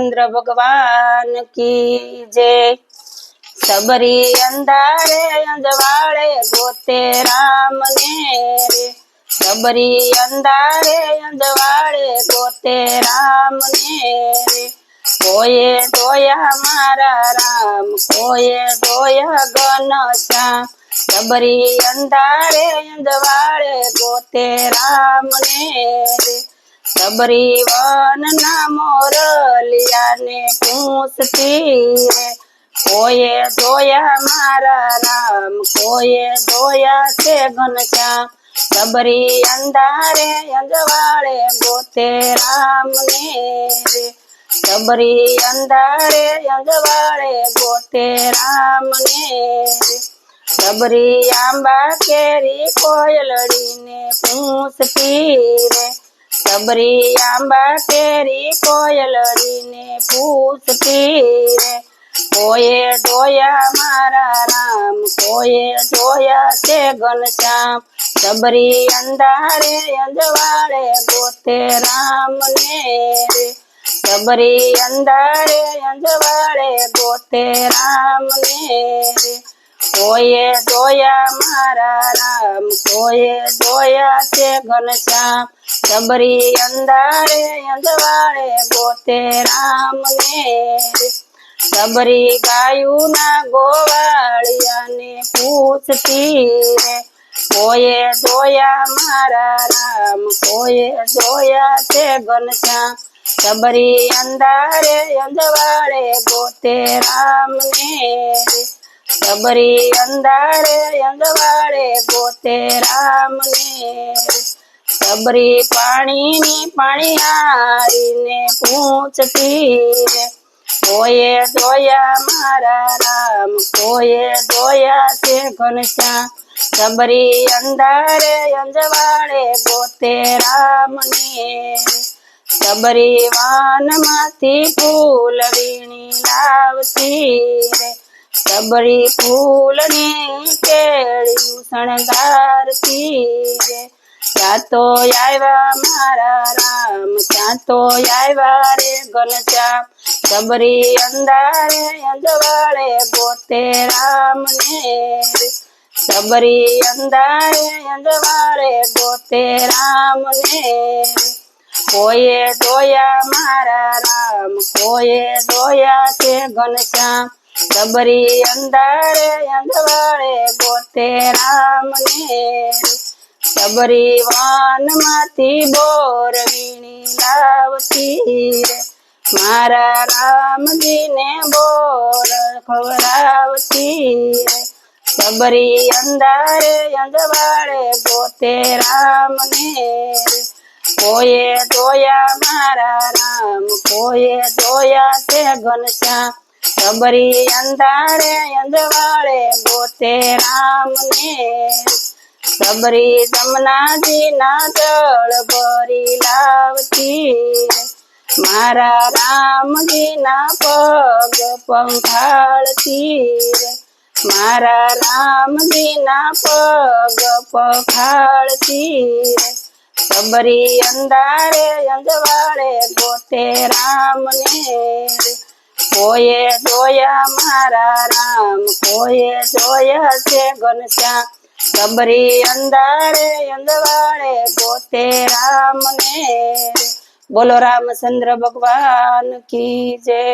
चंद्र भगवान की जय। सबरी अंधारे अंजवाड़े गोते राम ने रे। सबरी अंधारे अंजवाड़े गोते राम ने रे। कोये दोया हमारा राम, कोये दोया घनश्याम सबरी अंधारे अंजवाड़े गोते राम ने रे। રે સબરી વન ના મોરલિયાને પૂછતી રે કોઈએ જોયા મારા રામ કોઈએ જોયા છે ઘનશ્યામ સબરી અંધારે અંજવાળે ગોતે રામ ને રે સબરી અંધારે અંજવાળે ગોતે રામ ને રે સબરી આંબા કેરી કોયલડીને પૂછતી રે सबरी अम्बा तेरी कोयलरी ने पूछती रे कोये डोया मारा राम, कोये डोया से घनश्याम सबरी अंधारे अंधवाड़े गोते राम ने रे सबरी अंधारे अंजवाड़े गोते राम ने रे કોઈએ જોયા મારા રામ કોઈએ જોયા છે ઘનશ્યામ સબરી અંધારે અંજવાળે ગોતે રામ ને રે સબરી ગાયું ના ગોવાળિયાને પૂછતી રે કોઈએ જોયા મારા રામ કોઈએ જોયા છે ઘનશ્યામ સબરી અંધારે અંજવાળે ગોતે રામ ને ડબરી અંધારે અંગવાળે ગોતે રામને. ડબરી પાણીની પાણી હારીને પૂછતી રે કોએ જોયા મારા રામ કોએ જોયા છે ઘનશ્યા ડબરી અંધારે અંજવાળે રામ ને ડબરી વાનમાંથી ફૂલ વીણી લાવતી રે સબરી ફૂલની કેળિયું શણગારતી રે ત્યાં તો આવ્યા મારા રામ ત્યાં તો આવ્યા રે ઘનશ્યામ સબરી અંધારે અંજવાળે ગોતે રામ ને રે સબરી અંધારે અંજવાળે ગોતે રામ ને રે કોઈએ જોયા મારા રામ કોઈએ જોયા છે ઘનશ્યામ સબરી અંધારે અંધવાળે ગોતે રામ ને રે સબરી વાન માંથી બોર વીણી લાવતી રે મારા રામજીને બોર ખવડાવતી રે સબરી અંધારે અંધવાળે ગોતે રામ ને રે કોઈએ જોયા મારા રામ કોઈએ જોયા છે ઘનશ્યામ સબરી અંધારે અંધવાળે ગોતે રામ ને સબરી જમનાજી ના જળ ભરી લાવતી. મારા રામજી ના પગ પંખાળતી. મારા રામજી ના પગ પખાળતી. સબરી અંધારે અંધવાળે ગોતે રામ ને રે કોઈએ જોયા મારા રામ કોઈએ જોયા છે ઘનશ્યામ. સબરી અંધારે અંધવાળે પોતે રામ ને રે બોલો રામચંદ્ર ભગવાન કી જય.